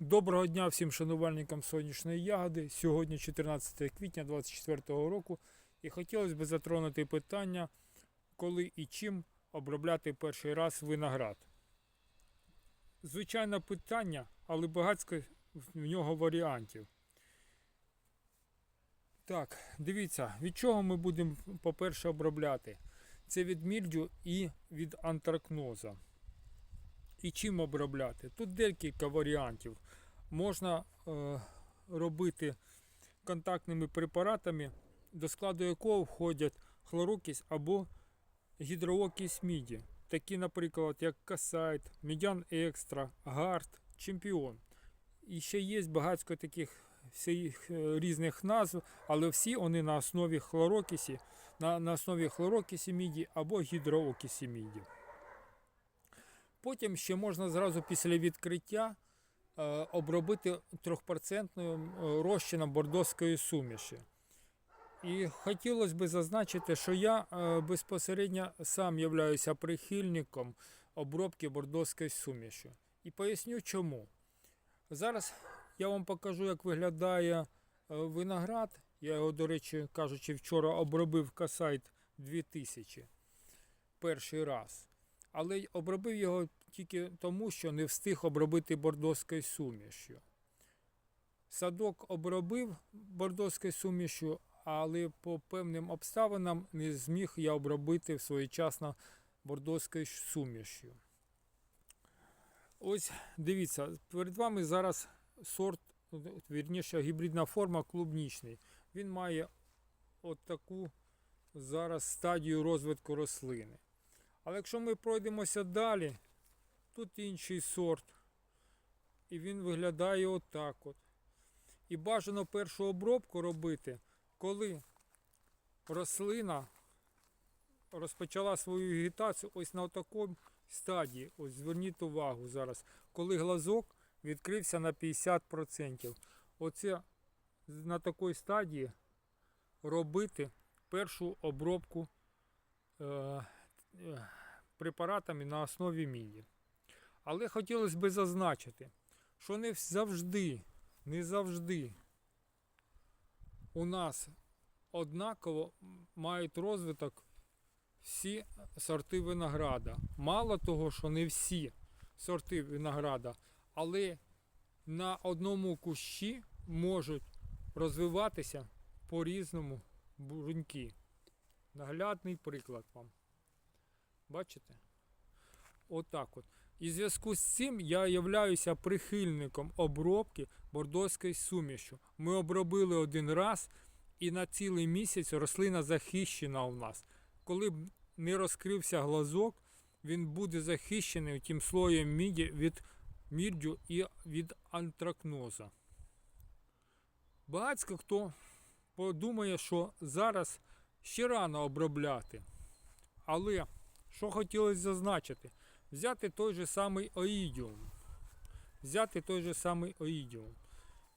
Доброго дня всім шанувальникам сонячної ягоди. Сьогодні 14 квітня 2024 року. І хотілося б затронути питання, коли і чим обробляти перший раз виноград. Звичайне питання, але багатько в нього варіантів. Так, дивіться, від чого ми будемо, по-перше, обробляти? Це від мільдю і від антракноза. І чим обробляти? Тут декілька варіантів. Можна е, робити контактними препаратами, до складу якого входять хлорокись або гідроокись міді. Такі, наприклад, як Касайт, Медян Екстра, Гард, Чемпіон. І ще є багатько таких всіх е, різних назв, але всі вони на основі хлорокисі, на, на основі хлорокисі міді або гідроокисі міді. Потім ще можна зразу після відкриття обробити 3% розчином бордоської суміші. І хотілося б зазначити, що я е, безпосередньо сам являюся прихильником обробки бордоської суміші. І поясню чому. Зараз я вам покажу, як виглядає е, виноград. Я його, до речі, кажучи, вчора обробив касайт 2000 перший раз. Але обробив його тільки тому, що не встиг обробити бордоською сумішю. Садок обробив бордоською сумішю, але по певним обставинам не зміг я обробити своєчасно бордоською сумішю. Ось дивіться, перед вами зараз сорт, вірніше, гібридна форма клубнічний. Він має от таку зараз стадію розвитку рослини. Але якщо ми пройдемося далі, тут інший сорт. І він виглядає отак от. І бажано першу обробку робити, коли рослина розпочала свою вегетацію ось на такій стадії. Ось зверніть увагу зараз, коли глазок відкрився на 50%. Оце на такій стадії робити першу обробку. Е, е, препаратами на основі міді. Але хотілося б зазначити, що не завжди, не завжди у нас однаково мають розвиток всі сорти винограда. Мало того, що не всі сорти винограда, але на одному кущі можуть розвиватися по-різному бруньки. Наглядний приклад вам. Бачите? Отак от. І в зв'язку з цим я являюся прихильником обробки бордоською сумішю. Ми обробили один раз, і на цілий місяць рослина захищена у нас. Коли б не розкрився глазок, він буде захищений тим слоєм міді від мірдю і від антракноза. Багатько хто подумає, що зараз ще рано обробляти. Але що хотілося зазначити? Взяти той же самий оїдіум. Взяти той же самий оїдіум.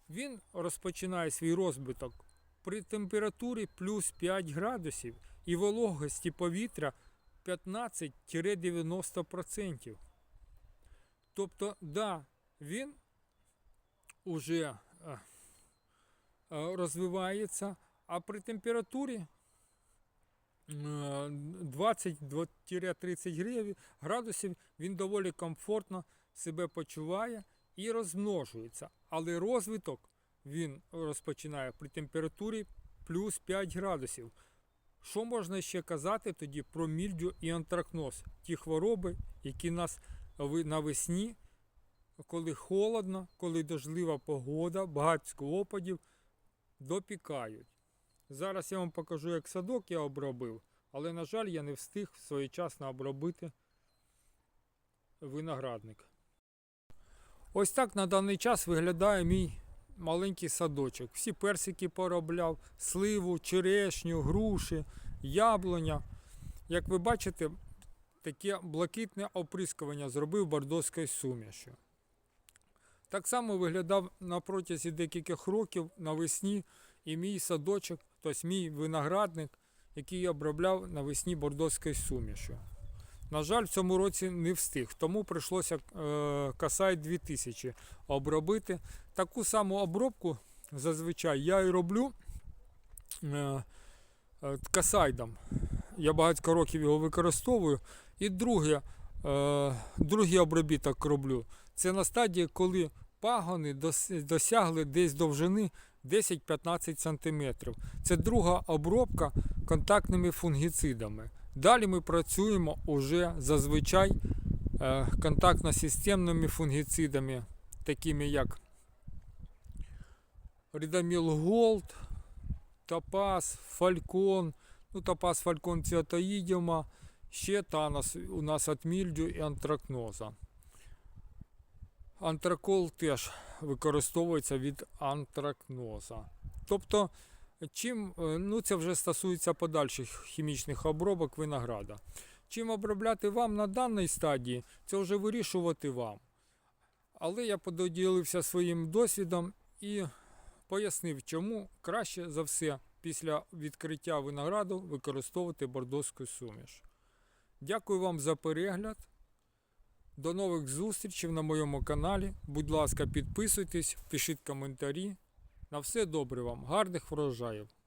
Він розпочинає свій розбиток при температурі плюс 5 градусів і вологості повітря 15-90%. Тобто, да, він уже е, е, розвивається, а при температурі 20-30 градусів він доволі комфортно себе почуває і розмножується. Але розвиток він розпочинає при температурі плюс 5 градусів. Що можна ще казати тоді про мільдю і антракноз? Ті хвороби, які нас навесні, коли холодно, коли дождлива погода, багатько опадів, допікають. Зараз я вам покажу, як садок я обробив, але, на жаль, я не встиг своєчасно обробити виноградник. Ось так на даний час виглядає мій маленький садочок. Всі персики поробляв, сливу, черешню, груші, яблуня. Як ви бачите, таке блакитне оприскування зробив бордоською сумішю. Так само виглядав на протязі декількох років навесні і мій садочок, тобто мій виноградник, який я обробляв навесні бордоською сумішю. На жаль, в цьому році не встиг, тому прийшлося е, Касай 2000 обробити. Таку саму обробку зазвичай я і роблю е, е, касайдом. Я багато років його використовую. І друге, другий обробіток роблю. Це на стадії, коли пагони досягли десь довжини 10-15 см. Це друга обробка контактними фунгіцидами. Далі ми працюємо уже зазвичай е, контактно-системними фунгіцидами, такими як Рідаміл Голд, Топаз, Фалькон, ну Топаз, Фалькон ціатоїдіума, ще Танос у нас від мільдю і антракноза. Антракол теж використовується від антракноза. Тобто, чим, е, ну це вже стосується подальших хімічних обробок винограда. Чим обробляти вам на даній стадії, це вже вирішувати вам. Але я поділився своїм досвідом і пояснив, чому краще за все після відкриття винограду використовувати бордоську суміш. Дякую вам за перегляд. До нових зустрічей на моєму каналі. Будь ласка, підписуйтесь, пишіть коментарі. На все добре вам, гарних врожаїв!